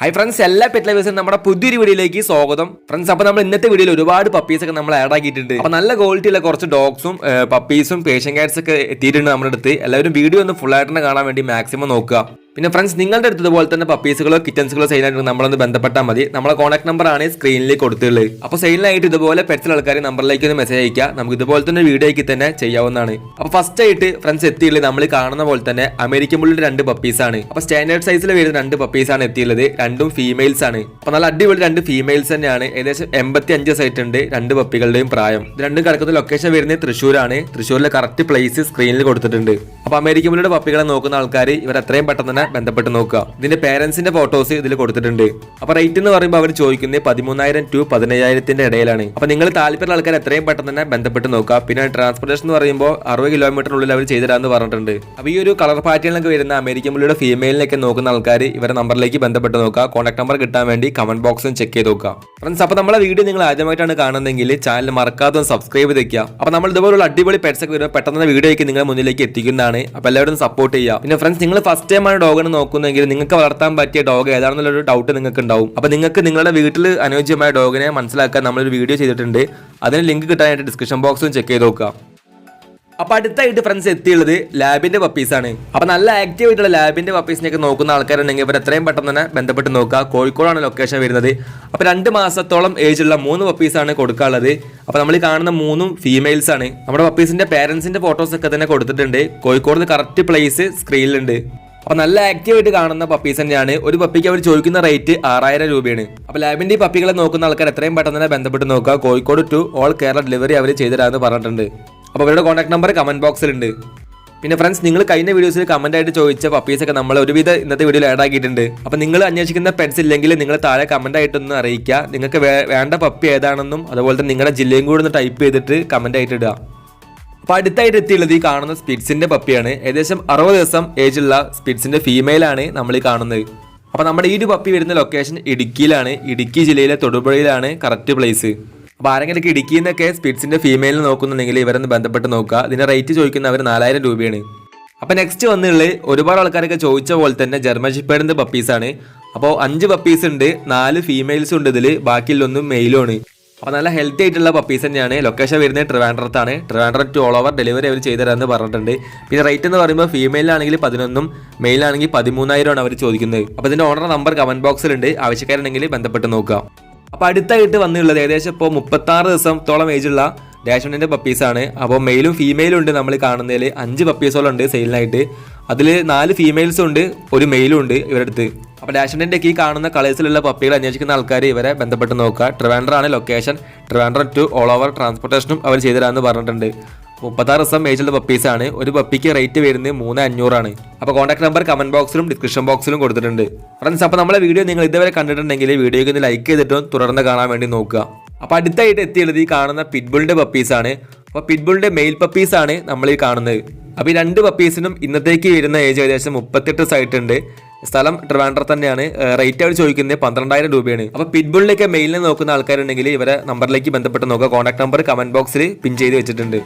Hi friends എല്ലാ pet ലവേഴ്സും നമ്മുടെ പുതിയൊരു വീഡിയോയിലേക്ക് സ്വാഗതം. ഫ്രണ്ട്സ് അപ്പോൾ നമ്മൾ ഇന്നത്തെ വീഡിയോയിൽ ഒരുപാട് പപ്പീസ് ഒക്കെ നമ്മൾ ആഡ് ആക്കിയിട്ടുണ്ട്. അപ്പോൾ നല്ല ക്വാളിറ്റിയുള്ള കുറച്ച് ഡോഗ്സും പപ്പീസും പേഷ്യൻ കാറ്റ്സ് ഒക്കെ എത്തിയിട്ടുണ്ട് നമ്മുടെ അടുത്ത്. എല്ലാവരും വീഡിയോ ഒന്ന് ഫുൾ ആയിട്ട് കാണാൻ വേണ്ടി മാക്സിമം നോക്കുക. പിന്നെ ഫ്രണ്ട്സ് നിങ്ങളുടെ അടുത്ത് ഇതുപോലെ തന്നെ പപ്പീസുകളോ കിറ്റൻസുകളോ സെയിലായിട്ട് നമ്മളൊന്ന് ബന്ധപ്പെട്ടാൽ മതി. നമ്മളെ കോൺടാക്ട് നമ്പറാണ് സ്ക്രീനിൽ കൊടുത്തുള്ളത് അപ്പോൾ സെയിലിനായിട്ട് ഇതുപോലെ പെറ്റ്സിൽ ആൾക്കാർ നമ്പറിലേക്ക് ഒന്ന് മെസ്സേജ് അയക്കുക നമുക്ക് ഇതുപോലെ തന്നെ വീഡിയോയ്ക്ക് തന്നെ ചെയ്യാവുന്നതാണ്. അപ്പോൾ ഫസ്റ്റ് ആയിട്ട് ഫ്രണ്ട്സ് എത്തിയുള്ളത് നമ്മൾ കാണുന്ന പോലെ തന്നെ അമേരിക്കൻ ബുള്ളിന്റെ രണ്ട് പപ്പീസാണ് അപ്പോൾ സ്റ്റാൻഡേർഡ് സൈസിൽ വരുന്ന രണ്ട് പപ്പീസാണ് എത്തിയുള്ളത് രണ്ടും ഫീമെയിൽസ് ആണ്. അപ്പോൾ നല്ല അടിപൊളി രണ്ട് ഫീമെയിൽസ് തന്നെയാണ്. ഏകദേശം എൺപത്തി അഞ്ച് സൈറ്റ് ഉണ്ട് രണ്ട് പപ്പികളുടെയും പ്രായം. രണ്ടും കിടക്കുന്ന ലൊക്കേഷൻ വരുന്നത് തൃശ്ശൂരാണ്. തൃശ്ശൂരിലെ കറക്റ്റ് പ്ലേസ് സ്ക്രീനിൽ കൊടുത്തിട്ടുണ്ട്. അപ്പോൾ അമേരിക്ക ബുള്ളിയുടെ പപ്പികളെ നോക്കുന്ന ആൾക്കാർ ഇവർ എത്രയും പെട്ടെന്ന് തന്നെ ബന്ധപ്പെട്ട് നോക്കുക. ഇതിന്റെ പേരൻസിന്റെ ഫോട്ടോസ് ഇതിൽ കൊടുത്തിട്ടുണ്ട്. അപ്പോൾ റേറ്റ് എന്ന് പറയുമ്പോൾ അവർ ചോദിക്കുന്നത് പതിമൂന്നായിരം ടു പതിനയ്യായിരത്തിന്റെ ഇടയിലാണ്. അപ്പോൾ നിങ്ങൾ താല്പര്യമുള്ള ആൾക്കാർ എത്രയും പെട്ടെന്ന് തന്നെ ബന്ധപ്പെട്ട് നോക്കുക. പിന്നെ ട്രാൻസ്പോർട്ടേഷൻ എന്ന് പറയുമ്പോൾ അറുപത് കിലോമീറ്ററിനുള്ളിൽ അവർ ചെയ്തിടാന്ന് പറഞ്ഞിട്ടുണ്ട്. അപ്പോൾ ഈ ഒരു കളർ പാറ്റേണിലൊക്കെ വരുന്ന അമേരിക്ക പുള്ളിയുടെ ഫീമെയിലിനൊക്കെ നോക്കുന്ന ആൾക്കാർ ഇവരെ നമ്പറിലേക്ക് ബന്ധപ്പെട്ട് നോക്കുക. കോൺടാക്ട് നമ്പർ കിട്ടാൻ വേണ്ടി കമന്റ് ബോക്സും ചെക്ക് ചെയ്ത് നോക്കുക. ഫ്രണ്ട്സ് അപ്പോൾ നമ്മളെ വീഡിയോ നിങ്ങൾ ആദ്യമായിട്ടാണ് കാണുന്നതെങ്കിൽ ചാനൽ മറക്കാതെ സബ്സ്ക്രൈബ് ചെയ്ത് വെക്കുക. അപ്പോൾ നമ്മൾ ഇതുപോലുള്ള അടിപൊളി പെറ്റ്സ് വരുമ്പോൾ പെട്ടെന്ന് വീഡിയോയ്ക്ക് നിങ്ങളുടെ മുന്നിലേക്ക് എത്തിക്കുന്നതാണ്. അപ്പോൾ എല്ലാവരും സപ്പോർട്ട് ചെയ്യുക പിന്നെ ഫ്രണ്ട്സ് നിങ്ങൾ ഫസ്റ്റ് ടൈം ആണ് ഡോഗിനെ നോക്കുന്നതെങ്കിൽ നിങ്ങൾക്ക് വളർത്താൻ പറ്റിയ ഡോഗ് ഏതാണെന്നുള്ളൊരു ഡൗട്ട് നിങ്ങൾക്ക് ഉണ്ടാവും അപ്പോൾ നിങ്ങൾക്ക് നിങ്ങളുടെ വീട്ടിൽ അനുയോജ്യമായ ഡോഗിനെ മനസ്സിലാക്കാൻ നമ്മളൊരു വീഡിയോ ചെയ്തിട്ടുണ്ട്. അതിന് ലിങ്ക് കിട്ടാനായിട്ട് ഡിസ്ക്രിപ്ഷൻ ബോക്സും ചെക്ക് ചെയ്ത് നോക്കുക. അപ്പൊ അടുത്തായിട്ട് ഫ്രണ്ട്സ് എത്തിയുള്ളത് ലാബിന്റെ പപ്പീസ് ആണ്. അപ്പൊ നല്ല ആക്റ്റീവ് ആയിട്ടുള്ള ലാബിന്റെ പപ്പീസിനെയൊക്കെ നോക്കുന്ന ആൾക്കാരുണ്ടെങ്കിൽ ഇവർ എത്രയും പെട്ടെന്ന് തന്നെ ബന്ധപ്പെട്ട് നോക്കുക. കോഴിക്കോടാണ് ലൊക്കേഷൻ വരുന്നത്. അപ്പൊ രണ്ട് മാസത്തോളം ഏജ് ഉള്ള മൂന്ന് പപ്പീസ് ആണ് കൊടുക്കാനുള്ളത്. അപ്പൊ നമ്മൾ കാണുന്ന മൂന്നും ഫീമെയിൽസ് ആണ്. നമ്മുടെ പപ്പീസിന്റെ പേരൻസിന്റെ ഫോട്ടോസ് ഒക്കെ തന്നെ കൊടുത്തിട്ടുണ്ട്. കോഴിക്കോട് കറക്റ്റ് പ്ലേസ് സ്ക്രീനിലുണ്ട് അപ്പൊ നല്ല ആക്റ്റീവ് ആയിട്ട് കാണുന്ന പപ്പീസ് തന്നെയാണ്. ഒരു പപ്പിക്ക് അവർ ചോദിക്കുന്ന റേറ്റ് ആറായിരം രൂപയാണ്. അപ്പൊ ലാബിന്റെ പപ്പികളെ നോക്കുന്ന ആൾക്കാർ എത്രയും പെട്ടെന്ന് തന്നെ ബന്ധപ്പെട്ട് നോക്കുക. Kozhikode to all Kerala delivery അവർ ചെയ്തു തരാമെന്ന് പറഞ്ഞിട്ടുണ്ട്. അപ്പോൾ അവരുടെ കോൺടാക്ട് നമ്പർ കമന്റ് ബോക്സിലുണ്ട് പിന്നെ ഫ്രണ്ട്സ് നിങ്ങൾ കഴിഞ്ഞ വീഡിയോസിൽ കമന്റ് ആയിട്ട് ചോദിച്ച പപ്പീസൊക്കെ നമ്മൾ ഒരുവിധ ഇന്നത്തെ വീഡിയോയിൽ ആഡ് ആക്കിയിട്ടുണ്ട്. അപ്പോൾ നിങ്ങൾ അന്വേഷിക്കുന്ന പെറ്റ്സ് ഇല്ലെങ്കിൽ നിങ്ങൾ താഴെ കമന്റ് ആയിട്ടൊന്ന് അറിയിക്കുക. നിങ്ങൾക്ക് വേണ്ട പപ്പി ഏതാണെന്നും അതുപോലെ തന്നെ നിങ്ങളുടെ ജില്ലയും കൂടെ ഒന്ന് ടൈപ്പ് ചെയ്തിട്ട് കമന്റ് ആയിട്ട് ഇടുക. അപ്പോൾ അടുത്തായിട്ട് എത്തിയുള്ളത് ഈ കാണുന്ന സ്പിറ്റ്സിന്റെ പപ്പിയാണ് ഏകദേശം അറുപത് ദിവസം ഏജ് ഉള്ള സ്പിറ്റ്സിന്റെ ഫീമെയിൽ ആണ് നമ്മൾ ഈ കാണുന്നത്. അപ്പോൾ നമ്മുടെ ഈ ഒരു പപ്പി വരുന്ന ലൊക്കേഷൻ ഇടുക്കിയിലാണ്. ഇടുക്കി ജില്ലയിലെ തൊടുപുഴയിലാണ് കറക്റ്റ് പ്ലേസ് അപ്പോൾ ആരെങ്കിലും ഇടുക്കിയിൽ നിന്നൊക്കെ സ്പിറ്റ്സിന്റെ ഫീമെയിൽ നോക്കുന്നുണ്ടെങ്കിൽ ഇവരൊന്ന് ബന്ധപ്പെട്ട് നോക്കുക. ഇതിന്റെ റേറ്റ് ചോദിക്കുന്ന അവർ നാലായിരം രൂപയാണ്. അപ്പോൾ നെക്സ്റ്റ് വന്നുള്ളത് ഒരുപാട് ആൾക്കാരൊക്കെ ചോദിച്ച പോലെ തന്നെ ജർമ്മൻ ഷിപ്പേഡിന്റെ പപ്പീസാണ് അപ്പോൾ അഞ്ച് പപ്പീസ് ഉണ്ട് നാല് ഫീമെയിൽസ് ഉണ്ട് ഇതിൽ ബാക്കിയുള്ളൊന്നും മെയിലും ആണ്. അപ്പോൾ നല്ല ഹെൽത്തി ആയിട്ടുള്ള പപ്പീസ് തന്നെയാണ്. ലൊക്കേഷൻ വരുന്നത് ട്രിവാൻഡ്രത്താണ് Trivandrum to all over delivery അവർ ചെയ്തു തരാമെന്ന് പറഞ്ഞിട്ടുണ്ട്. പിന്നെ റേറ്റ് എന്ന് പറയുമ്പോൾ ഫീമെയിലാണെങ്കിൽ പതിനൊന്നും മെയിലാണെങ്കിൽ പതിമൂന്നായിരമാണ് അവർ ചോദിക്കുന്നത്. അപ്പോൾ ഇതിന്റെ ഓണർ നമ്പർ കമന്റ് ബോക്സിലുണ്ട് ആവശ്യക്കാരുണ്ടെങ്കിൽ ബന്ധപ്പെട്ട് നോക്കുക. അപ്പോൾ അടുത്തായിട്ട് വന്നിട്ടുള്ളത് ഏകദേശം ഇപ്പോൾ മുപ്പത്താറ് ദിവസത്തോളം ഏജുള്ള ഡാഷ്മണ്ടിന്റെ പപ്പീസാണ് അപ്പോൾ മെയിലും ഫീമെയിലും ഉണ്ട് നമ്മൾ കാണുന്നതിൽ അഞ്ച് പപ്പീസോളം ഉണ്ട് സെയിലിനായിട്ട് അതിൽ നാല് ഫീമെയിൽസും ഉണ്ട് ഒരു മെയിലും ഉണ്ട് ഇവരുടെ അടുത്ത്. അപ്പോൾ ഡാഷ്മണ്ടിന്റെ ഈ കാണുന്ന കളേഴ്സിലുള്ള പപ്പികൾ അന്വേഷിക്കുന്ന ആൾക്കാർ ഇവരെ ബന്ധപ്പെട്ട് നോക്കുക. ട്രിവാൻഡ്രാണ് location Trivandrum to all over ട്രാൻസ്പോർട്ടേഷനും അവർ ചെയ്തുതരാമെന്ന് പറഞ്ഞിട്ടുണ്ട്. മുപ്പത്താറ് ദിവസം ഏജുള്ള പപ്പീസാണ് ഒരു പപ്പിക്ക് റേറ്റ് വരുന്നത് മൂന്ന് അഞ്ഞൂറാണ്. അപ്പോൾ കോൺടാക്ട് നമ്പർ കമന്റ് ബോക്സിലും ഡിസ്ക്രിപ്ഷൻ ബോക്സിലും കൊടുത്തിട്ടുണ്ട്. ഫ്രണ്ട്സ് അപ്പോൾ നമ്മളെ വീഡിയോ നിങ്ങൾ ഇതുവരെ കണ്ടിട്ടുണ്ടെങ്കിൽ വീഡിയോയ്ക്ക് ഒന്ന് ലൈക്ക് ചെയ്തിട്ടും തുടർന്ന് കാണാൻ വേണ്ടി നോക്കുക. അപ്പോൾ അടുത്തായിട്ട് എത്തിയുള്ളത് ഈ കാണുന്ന പിറ്റ്ബുളിന്റെ പപ്പീസാണ് അപ്പോൾ പിറ്റ്ബുളിന്റെ മെയിൽ പപ്പീസാണ് നമ്മൾ ഈ കാണുന്നത്. അപ്പോൾ ഈ രണ്ട് പപ്പീസിനും ഇന്നത്തേക്ക് വരുന്ന ഏജ് ഏകദേശം മുപ്പത്തെട്ട് സൈറ്റ് ഉണ്ട് സ്ഥലം ട്രിവാൻഡ്രം തന്നെയാണ്. റേറ്റ് അവർ ചോദിക്കുന്നത് പന്ത്രണ്ടായിരം രൂപയാണ്. അപ്പോൾ പിറ്റ്ബുളിലേക്ക് മെയിലിനെ നോക്കുന്ന ആൾക്കാരുണ്ടെങ്കിൽ ഇവരെ നമ്പറിലേക്ക് ബന്ധപ്പെട്ട് നോക്കുക. കോൺടാക്ട് നമ്പർ കമന്റ് ബോക്സിൽ പിൻ ചെയ്ത് വെച്ചിട്ടുണ്ട്.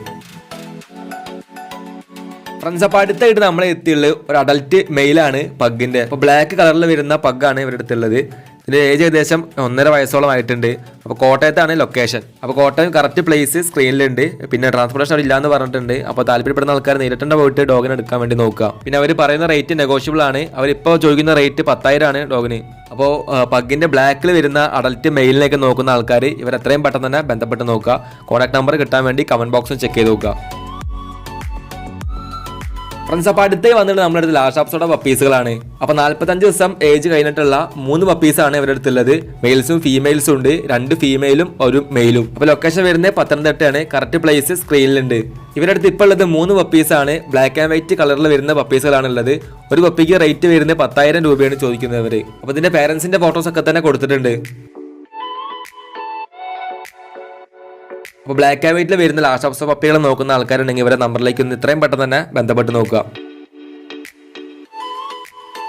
ഫ്രണ്ട്സ് അപ്പോൾ അടുത്തായിട്ട് നമ്മൾ എത്തിയുള്ളത് ഒരു അഡൽറ്റ് മെയിലാണ് പഗ്ഗിന്റെ അപ്പോൾ ബ്ലാക്ക് കളറിൽ വരുന്ന പഗ്ഗാണ് ഇവരുടെ അടുത്തുള്ളത് ഇതിന്റെ ഏജ് ഏകദേശം ഒന്നര വയസ്സോളം ആയിട്ടുണ്ട്. അപ്പോൾ കോട്ടയത്താണ് ലൊക്കേഷൻ അപ്പോൾ കോട്ടയം കറക്റ്റ് പ്ലേസ് സ്ക്രീനിലുണ്ട് പിന്നെ ട്രാൻസ്പോർട്ടേഷൻ അവിടെ ഇല്ലാന്ന് പറഞ്ഞിട്ടുണ്ട്. അപ്പോൾ താല്പര്യപ്പെടുന്ന ആൾക്കാർ നേരിട്ടുണ്ട് പോയിട്ട് ഡോഗിനെ എടുക്കാൻ വേണ്ടി നോക്കുക. പിന്നെ അവർ പറയുന്ന റേറ്റ് നെഗോഷ്യബിൾ ആണ്. അവരിപ്പോൾ ചോദിക്കുന്ന റേറ്റ് പത്തായിരം ആണ് ഡോഗിന് അപ്പോൾ പഗ്ഗിന്റെ ബ്ലാക്കിൽ വരുന്ന അഡൽറ്റ് മെയിലിനെയൊക്കെ നോക്കുന്ന ആൾക്കാർ ഇവർ എത്രയും പെട്ടെന്ന് തന്നെ ബന്ധപ്പെട്ട് നോക്കുക. കോൺടാക്ട് നമ്പർ കിട്ടാൻ വേണ്ടി കമന്റ് ബോക്സും ചെക്ക് ചെയ്ത് നോക്കുക. ഫ്രണ്ട്സ് അപ്പോൾ അടുത്തേ വന്നിട്ട് നമ്മുടെ അടുത്ത് ലാസ്റ്റ് ഓപ്സോടെ പപ്പീസുകളാണ് അപ്പോൾ നാല്പത്തഞ്ച് ദിവസം ഏജ് കഴിഞ്ഞിട്ടുള്ള മൂന്ന് പപ്പീസാണ് ഇവരുടെ അടുത്തുള്ളത്. മെയിൽസും ഫീമെയിൽസും ഉണ്ട്. രണ്ട് ഫീമെയിലും ഒരു മെയിലും അപ്പോൾ ലൊക്കേഷൻ വരുന്നത് പത്തനംതിട്ടയാണ്. കറക്റ്റ് പ്ലേസ് സ്ക്രീനിലുണ്ട് ഇവരുടെ അടുത്ത് ഇപ്പോൾ ഉള്ളത് മൂന്ന് പപ്പീസാണ് ബ്ലാക്ക് ആൻഡ് വൈറ്റ് കളറിൽ വരുന്ന പപ്പീസുകളാണ് ഉള്ളത്. ഒരു പപ്പിക്ക് റേറ്റ് വരുന്നത് പത്തായിരം രൂപയാണ് ചോദിക്കുന്നത് അവർ അപ്പോൾ ഇതിന്റെ പേരൻസിന്റെ ഫോട്ടോസ് ഒക്കെ തന്നെ കൊടുത്തിട്ടുണ്ട്. അപ്പോൾ ബ്ലാക്ക് ആൻഡ് വൈറ്റിൽ വരുന്ന ലാസ്റ്റ് സ പപ്പികൾ നോക്കുന്ന ആൾക്കാരുണ്ടെങ്കിൽ ഇവരെ നമ്പറിലേക്ക് ഒന്ന് ഇത്രയും പെട്ടെന്ന് തന്നെ ബന്ധപ്പെട്ട് നോക്കുക.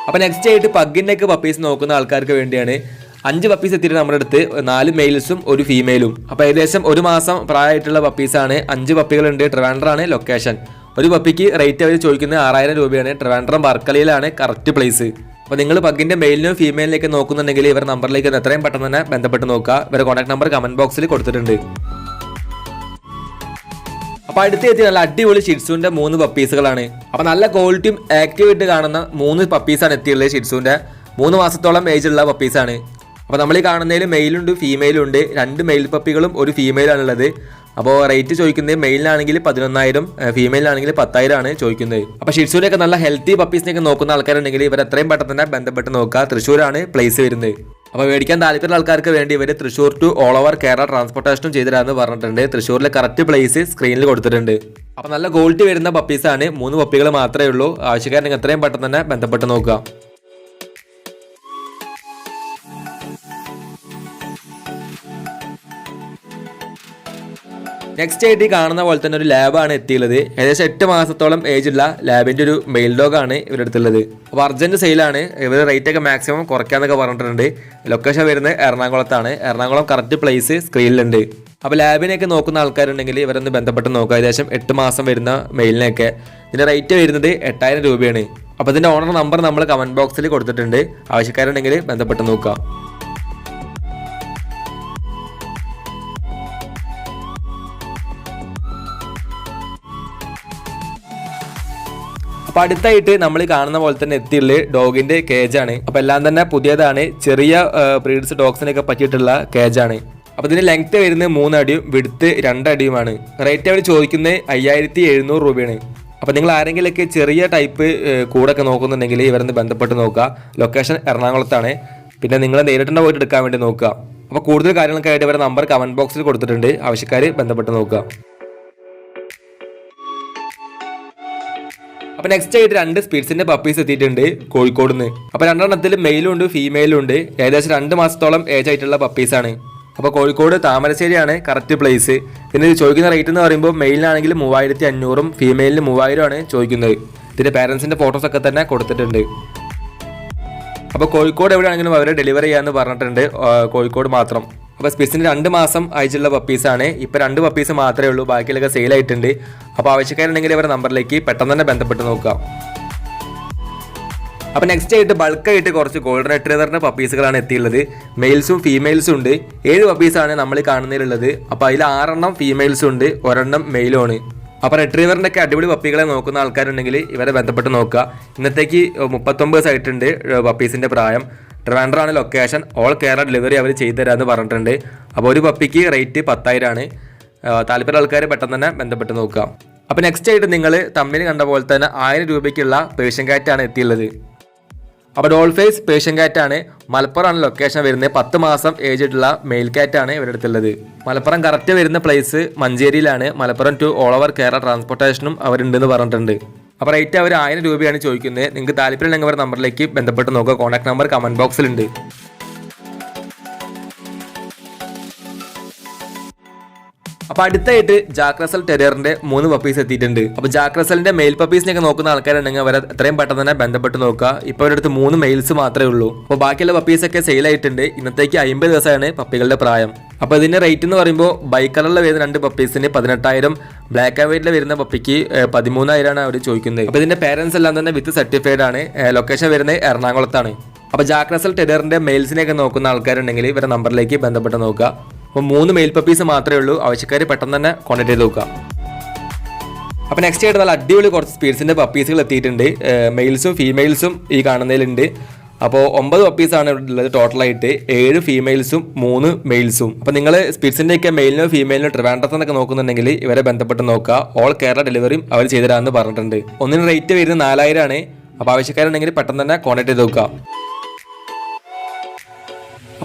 അപ്പോൾ നെക്സ്റ്റ് ആയിട്ട് പഗ്ഗിന്റെ ഒക്കെ പപ്പീസ് നോക്കുന്ന ആൾക്കാർക്ക് വേണ്ടിയാണ് അഞ്ച് പപ്പീസ് എത്തിയിട്ട് നമ്മുടെ അടുത്ത് നാല് മെയിൽസും ഒരു ഫീമെയിലും അപ്പോൾ ഏകദേശം ഒരു മാസം പ്രായമായിട്ടുള്ള പപ്പീസാണ് അഞ്ച് പപ്പികളുണ്ട് ട്രിവാൻഡ്രാണ് ലൊക്കേഷൻ ഒരു പപ്പിക്ക് റേറ്റ് അവർ ചോദിക്കുന്നത് ആറായിരം രൂപയാണ്. ട്രിവാൻഡ്രം വർക്കലയിലാണ് കറക്റ്റ് പ്ലേസ് അപ്പോൾ നിങ്ങൾ പഗ്ഗിന്റെ മെയിലിനും ഫീമെയിലിനൊക്കെ നോക്കുന്നുണ്ടെങ്കിൽ ഇവർ നമ്പറിലേക്ക് എത്രയും പെട്ടെന്ന് തന്നെ ബന്ധപ്പെട്ട് നോക്കുക. ഇവരുടെ കോൺടാക്ട് നമ്പർ കമന്റ് ബോക്സിൽ കൊടുത്തിട്ടുണ്ട്. അപ്പൊ അടുത്ത് എത്തി നല്ല അടിപൊളി ഷിറ്റ്സുവിന്റെ മൂന്ന് പപ്പീസുകളാണ് അപ്പൊ നല്ല ക്വാളിറ്റിയും ആക്റ്റീവായിട്ട് കാണുന്ന മൂന്ന് പപ്പീസാണ് എത്തിയുള്ളത് ഷിറ്റ്സുവിന്റെ മൂന്ന് മാസത്തോളം ഏജ് ഉള്ള പപ്പീസാണ് അപ്പൊ നമ്മൾ ഈ കാണുന്നതിൽ മെയിലുണ്ട് ഫീമെയിലും ഉണ്ട്. രണ്ട് മെയിൽ പപ്പികളും ഒരു ഫീമെയിലാണ് ഉള്ളത്. അപ്പോൾ റേറ്റ് ചോദിക്കുന്നത് മെയിലിനാണെങ്കിൽ പതിനൊന്നായിരം ഫീമെയിലാണെങ്കിൽ പത്തായിരം ആണ് ചോദിക്കുന്നത്. അപ്പോൾ ഷിറ്റ്സുവിനൊക്കെ നല്ല ഹെൽത്തി പപ്പീസിനെയൊക്കെ നോക്കുന്ന ആൾക്കാരുണ്ടെങ്കിൽ ഇവർ എത്രയും പെട്ടെന്ന് തന്നെ ബന്ധപ്പെട്ട് നോക്കുക. തൃശ്ശൂരാണ് പ്ലേസ് വരുന്നത്. അപ്പോൾ മേടിക്കാൻ താല്പര്യമുള്ള ആൾക്കാർക്ക് വേണ്ടി ഇവർ Thrissur to all over Kerala ട്രാൻസ്പോർട്ടേഷനും ചെയ്തിരാന്ന് പറഞ്ഞിട്ടുണ്ട്. തൃശ്ശൂരിലെ കറക്റ്റ് പ്ലേസ് സ്ക്രീനിൽ കൊടുത്തിട്ടുണ്ട്. അപ്പോൾ നല്ല ക്വാളിറ്റി വരുന്ന പപ്പീസാണ് മൂന്ന് പപ്പികൾ മാത്രമേ ഉള്ളൂ. ആവശ്യക്കാരനെങ്കിൽ എത്രയും പെട്ടെന്ന് തന്നെ ബന്ധപ്പെട്ട് നോക്കുക. നെക്സ്റ്റ് ആയിട്ട് ഈ കാണുന്ന പോലെ തന്നെ ഒരു ലാബാണ് എത്തിയുള്ളത് ഏകദേശം എട്ട് മാസത്തോളം ഏജ് ഉള്ള ലാബിന്റെ ഒരു മെയിൽ ഡോഗാണ് ഇവരുടെ അടുത്തുള്ളത്. അപ്പോൾ അർജന്റ് സെയിലാണ് ഇവർ റേറ്റ് ഒക്കെ മാക്സിമം കുറയ്ക്കാന്നൊക്കെ പറഞ്ഞിട്ടുണ്ട്. ലൊക്കേഷൻ വരുന്നത് എറണാകുളത്താണ്. എറണാകുളം കറക്റ്റ് പ്ലേസ് സ്ക്രീനിലുണ്ട് അപ്പോൾ ലാബിനെയൊക്കെ നോക്കുന്ന ആൾക്കാരുണ്ടെങ്കിൽ ഇവരൊന്ന് ബന്ധപ്പെട്ട് നോക്കുക. ഏകദേശം എട്ട് മാസം വരുന്ന മെയിലിനൊക്കെ ഇതിന്റെ റേറ്റ് വരുന്നത് എട്ടായിരം രൂപയാണ്. അപ്പോൾ ഇതിന്റെ ഓണർ നമ്പർ നമ്മൾ കമന്റ് ബോക്സിൽ കൊടുത്തിട്ടുണ്ട്. ആവശ്യക്കാരുണ്ടെങ്കിൽ ബന്ധപ്പെട്ട് നോക്കുക. അപ്പൊ അടുത്തായിട്ട് നമ്മൾ കാണുന്ന പോലെ തന്നെ എത്തിയുള്ള ഡോഗിന്റെ ആണ്. അപ്പൊ എല്ലാം തന്നെ പുതിയതാണ്. ചെറിയ ബ്രീഡ്സ് ഡോഗ്സിനൊക്കെ പറ്റിയിട്ടുള്ള ആണ്. അപ്പൊ ഇതിന്റെ ലെങ്ത് വരുന്നത് മൂന്നടിയും വിടുത്ത് രണ്ടടിയുമാണ്. റേറ്റ് അവർ ചോദിക്കുന്നത് അയ്യായിരത്തി എഴുന്നൂറ് രൂപയാണ്. അപ്പൊ നിങ്ങൾ ആരെങ്കിലൊക്കെ ചെറിയ ടൈപ്പ് കൂടൊക്കെ നോക്കുന്നുണ്ടെങ്കിൽ ഇവരൊന്ന് ബന്ധപ്പെട്ട് നോക്കുക. ലൊക്കേഷൻ എറണാകുളത്താണ്. പിന്നെ നിങ്ങൾ നേരിട്ട് പോയിട്ട് എടുക്കാൻ വേണ്ടി നോക്കുക. അപ്പോൾ കൂടുതൽ കാര്യങ്ങളൊക്കെ ആയിട്ട് ഇവരുടെ നമ്പർ കമന്റ് ബോക്സിൽ കൊടുത്തിട്ടുണ്ട്. ആവശ്യക്കാർ ബന്ധപ്പെട്ട് നോക്കുക. അപ്പൊ നെക്സ്റ്റ് ആയിട്ട് രണ്ട് സ്പീഡ്സിന്റെ പപ്പീസ് എത്തിയിട്ടുണ്ട് കോഴിക്കോട് നിന്ന് അപ്പൊ രണ്ടെണ്ണത്തിൽ മെയിലും ഉണ്ട് ഫീമെയിലും ഉണ്ട്. ഏകദേശം രണ്ട് മാസത്തോളം ഏജ് ആയിട്ടുള്ള പപ്പീസാണ് അപ്പോൾ കോഴിക്കോട് താമരശ്ശേരിയാണ് കറക്റ്റ് പ്ലേസ് ഇതിന് ചോദിക്കുന്ന റേറ്റ് എന്ന് പറയുമ്പോൾ മെയിലിനാണെങ്കിൽ മൂവായിരത്തി അഞ്ഞൂറും ഫീമെയിലിന് മൂവായിരമാണ് ചോദിക്കുന്നത്. ഇതിന്റെ പാരൻസിന്റെ ഫോട്ടോസ് ഒക്കെ തന്നെ കൊടുത്തിട്ടുണ്ട്. അപ്പോൾ കോഴിക്കോട് എവിടെയാണെങ്കിലും അവരെ ഡെലിവറി ചെയ്യാന്ന് പറഞ്ഞിട്ടുണ്ട് കോഴിക്കോട് മാത്രം. അപ്പോൾ സ്പിസിന് രണ്ട് മാസം അയച്ചുള്ള പപ്പീസാണ് ഇപ്പോൾ രണ്ട് പപ്പീസ് മാത്രമേ ഉള്ളൂ. ബാക്കിയുള്ളൊക്കെ സെയിൽ ആയിട്ടുണ്ട്. അപ്പോൾ ആവശ്യക്കാരുണ്ടെങ്കിൽ ഇവരുടെ നമ്പറിലേക്ക് പെട്ടെന്ന് തന്നെ ബന്ധപ്പെട്ട് നോക്കാം അപ്പോൾ നെക്സ്റ്റ് ആയിട്ട് ബൾക്കായിട്ട് കുറച്ച് ഗോൾഡൻ റിട്രീവറിന്റെ പപ്പീസുകളാണ് എത്തിയുള്ളത് മെയിൽസും ഫീമെയിൽസും ഉണ്ട്. ഏഴ് പപ്പീസാണ് നമ്മൾ കാണുന്നതിലുള്ളത്. അപ്പോൾ അതിൽ ആറെണ്ണം ഫീമെയിൽസും ഉണ്ട്. ഒരെണ്ണം മെയിലും ആണ്. അപ്പോൾ റെട്രീവറിന്റെ ഒക്കെ അടിപൊളി പപ്പികളെ നോക്കുന്ന ആൾക്കാരുണ്ടെങ്കിൽ ഇവരെ ബന്ധപ്പെട്ട് നോക്കുക. ഇന്നത്തേക്ക് മുപ്പത്തൊമ്പത് സൈറ്റുണ്ട് പപ്പീസിന്റെ പ്രായം. ട്രിവാൻഡ്രാണ് ലൊക്കേഷൻ ഓൾ കേരള ഡെലിവറി അവർ ചെയ്തു തരാമെന്ന് പറഞ്ഞിട്ടുണ്ട്. അപ്പോൾ ഒരു പപ്പിക്ക് റേറ്റ് പത്തായിരമാണ് താല്പര്യം ആൾക്കാർ പെട്ടെന്ന് തന്നെ ബന്ധപ്പെട്ട് നോക്കുക. അപ്പോൾ നെക്സ്റ്റ് ആയിട്ട് നിങ്ങൾ തമ്മിൽ കണ്ട പോലെ തന്നെ ആയിരം രൂപയ്ക്കുള്ള പേഷ്യൻ കാറ്റാണ് എത്തിയുള്ളത്. അപ്പോൾ ഡോൾഫേസ് പേഷ്യൻ കാറ്റാണ് മലപ്പുറമാണ് ലൊക്കേഷൻ വരുന്നത്. പത്ത് മാസം ഏജ് ആയിട്ടുള്ള മെയിൽ കാറ്റാണ് ഇവരുടെ അടുത്തുള്ളത്. മലപ്പുറം കറക്റ്റ് വരുന്ന place മഞ്ചേരിയിലാണ്. Malappuram to all over Kerala ട്രാൻസ്പോർട്ടേഷനും അവരുണ്ടെന്ന് പറഞ്ഞിട്ടുണ്ട്. അപ്പോൾ റേറ്റ് അവർ ആയിരം രൂപയാണ് ചോദിക്കുന്നത്. നിങ്ങൾക്ക് താല്പര്യമുണ്ടെങ്കിൽ അവരുടെ നമ്പറിലേക്ക് ബന്ധപ്പെട്ട് നോക്കുക. കോൺടാക്ട് നമ്പർ കമന്റ് ബോക്സിലുണ്ട് അപ്പൊ അടുത്തായിട്ട് ജാക്രസൽ ടെറിയറിന്റെ മൂന്ന് പപ്പീസ് എത്തിയിട്ടുണ്ട്. അപ്പൊ ജാക്രസലിന്റെ മെയിൽ പപ്പീസിനൊക്കെ നോക്കുന്ന ആൾക്കാരുണ്ടെങ്കിൽ അവരെ എത്രയും പെട്ടെന്ന് തന്നെ ബന്ധപ്പെട്ട് നോക്കുക. ഇപ്പൊ അവരുടെ അടുത്ത് മൂന്ന് മെയിൽസ് മാത്രമേ ഉള്ളൂ. അപ്പൊ ബാക്കിയുള്ള പപ്പീസൊക്കെ സെയിൽ ആയിട്ടുണ്ട്. ഇന്നത്തേക്ക് അമ്പത് ദിവസമാണ് പപ്പികളുടെ പ്രായം. അപ്പൊ ഇതിന്റെ റേറ്റ് എന്ന് പറയുമ്പോൾ ബൈക്കറുള്ള കളറിൽ വരുന്ന രണ്ട് പപ്പീസിന് പതിനെട്ടായിരം ബ്ലാക്ക് ആൻഡ് വൈറ്റിൽ വരുന്ന പപ്പിക്ക് പതിമൂന്നായിരമാണ് അവർ ചോദിക്കുന്നത്. അപ്പൊ ഇതിന്റെ പേരൻസ് എല്ലാം തന്നെ വിത്ത് സർട്ടിഫൈഡ് ആണ്. ലൊക്കേഷൻ വരുന്നത് എറണാകുളത്താണ്. അപ്പൊ ജാക്രസൽ ടെഡറിന്റെ മെയിൽസിനെയൊക്കെ നോക്കുന്ന ആൾക്കാരുണ്ടെങ്കിൽ ഇവരുടെ നമ്പറിലേക്ക് ബന്ധപ്പെട്ട് നോക്കുക. അപ്പോൾ മൂന്ന് മെയിൽ പപ്പീസ് മാത്രമേ ഉള്ളൂ. ആവശ്യക്കാർ പെട്ടെന്ന് തന്നെ കോൺടാക്ട് ചെയ്ത് നോക്കുക. അപ്പോൾ നെക്സ്റ്റ് ആയിട്ട് നല്ല അടിപൊളി കുറച്ച് സ്പീഡ്സിന്റെ പപ്പീസുകൾ എത്തിയിട്ടുണ്ട്. മെയിൽസും ഫീമെയിൽസും ഈ കാണുന്നതിലുണ്ട്. അപ്പോൾ ഒമ്പത് പപ്പീസാണ് ഉള്ളത് ടോട്ടലായിട്ട് ഏഴ് ഫീമെയിൽസും മൂന്ന് മെയിൽസും അപ്പോൾ നിങ്ങൾ സ്പീഡ്സിന്റെ ഒക്കെ മെയിലിനോ ഫീമെയിലിനോ ട്രിവാൻഡ്രത്തെന്നൊക്കെ നോക്കുന്നുണ്ടെങ്കിൽ ഇവരെ ബന്ധപ്പെട്ട് നോക്കുക. ഓൾ കേരള ഡെലിവറിയും അവർ ചെയ്തു ചെയ്തുതരാമെന്ന് പറഞ്ഞിട്ടുണ്ട്. ഒന്നിന് റേറ്റ് വരുന്നത് നാലായിരമാണ് അപ്പോൾ ആവശ്യക്കാരുണ്ടെങ്കിൽ പെട്ടെന്ന് തന്നെ കോൺടാക്ട് ചെയ്ത് നോക്കുക.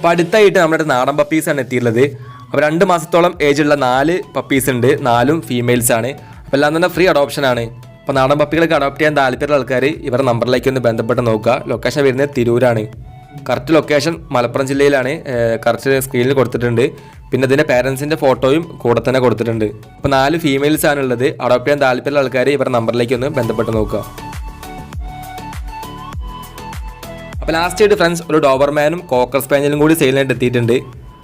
അപ്പോൾ അടുത്തായിട്ട് നമ്മുടെ നാടൻ പപ്പീസാണ് എത്തിയിട്ടുള്ളത്. അപ്പോൾ രണ്ട് മാസത്തോളം ഏജ് ഉള്ള നാല് പപ്പീസ് ഉണ്ട്. നാലും ഫീമെയിൽസ് ആണ്. അപ്പോൾ എല്ലാം തന്നെ ഫ്രീ അഡോപ്ഷൻ ആണ്. അപ്പോൾ നാടൻ പപ്പികളൊക്കെ അഡോപ്റ്റ് ചെയ്യാൻ താല്പര്യമുള്ള ആൾക്കാർ ഇവരുടെ നമ്പറിലേക്ക് ഒന്ന് ബന്ധപ്പെട്ട് നോക്കുക. ലൊക്കേഷൻ വരുന്നത് തിരൂരാണ്. കറക്റ്റ് ലൊക്കേഷൻ മലപ്പുറം ജില്ലയിലാണ്. കറക്റ്റ് സ്ക്രീനിൽ കൊടുത്തിട്ടുണ്ട്. പിന്നെ ഇതിന്റെ പേരൻസിന്റെ ഫോട്ടോയും കൂടെ തന്നെ കൊടുത്തിട്ടുണ്ട്. അപ്പോൾ നാല് ഫീമെയിൽസ് ആണുള്ളത് അഡോപ്റ്റ് ചെയ്യാൻ താല്പര്യമുള്ള ആൾക്കാർ ഇവരുടെ നമ്പറിലേക്ക് ഒന്ന് ബന്ധപ്പെട്ട് നോക്കുക. അപ്പോൾ ലാസ്റ്റ് ആയിട്ട് ഫ്രണ്ട്സ് ഒരു ഡോബർമാനും കോക്കർ സ്പാനിയലും കൂടി സെയിലിനായിട്ട് എത്തിയിട്ടുണ്ട്.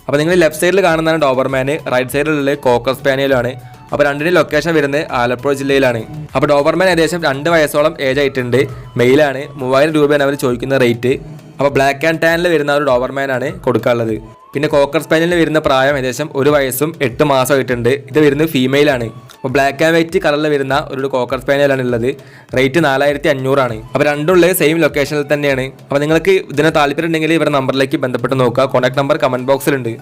അപ്പോൾ നിങ്ങൾ ലെഫ്റ്റ് സൈഡിൽ കാണുന്നതാണ് ഡോബർമാൻ റൈറ്റ് സൈഡിലുള്ള കോക്കർ സ്പാനിയലാണ് അപ്പോൾ രണ്ടിന്റെ ലൊക്കേഷൻ വരുന്നത് ആലപ്പുഴ ജില്ലയിലാണ്. അപ്പോൾ ഡോബർമാൻ ഏകദേശം രണ്ട് വയസ്സോളം ഏജ് ആയിട്ടുണ്ട്. മെയിലാണ് മൂവായിരം രൂപയാണ് അവർ ചോദിക്കുന്ന റേറ്റ് അപ്പോൾ ബ്ലാക്ക് ആൻഡ് ടാനിൽ വരുന്ന ഒരു ഡോബർമാനാണ് കൊടുക്കാനുള്ളത്. പിന്നെ കോക്കർ സ്പാനിയലിന് വരുന്ന പ്രായം ഏകദേശം ഒരു വയസ്സും എട്ട് മാസമായിട്ടുണ്ട് ഇത് വരുന്നത് ഫീമെയിൽ ആണ്. അപ്പോൾ ബ്ലാക്ക് ആൻഡ് വൈറ്റ് കളറിൽ വരുന്ന ഒരു കോക്കർ സ്പാനിയലാണ് ഉള്ളത്. റേറ്റ് നാലായിരത്തി അഞ്ഞൂറാണ് അപ്പോൾ രണ്ടുള്ളത് സെയിം ലൊക്കേഷനിൽ തന്നെയാണ്. അപ്പോൾ നിങ്ങൾക്ക് ഇതിനെ താല്പര്യം ഉണ്ടെങ്കിൽ ഇവരുടെ നമ്പറിലേക്ക് ബന്ധപ്പെട്ട് നോക്കുക. Contact number comment ബോക്സിലുണ്ട്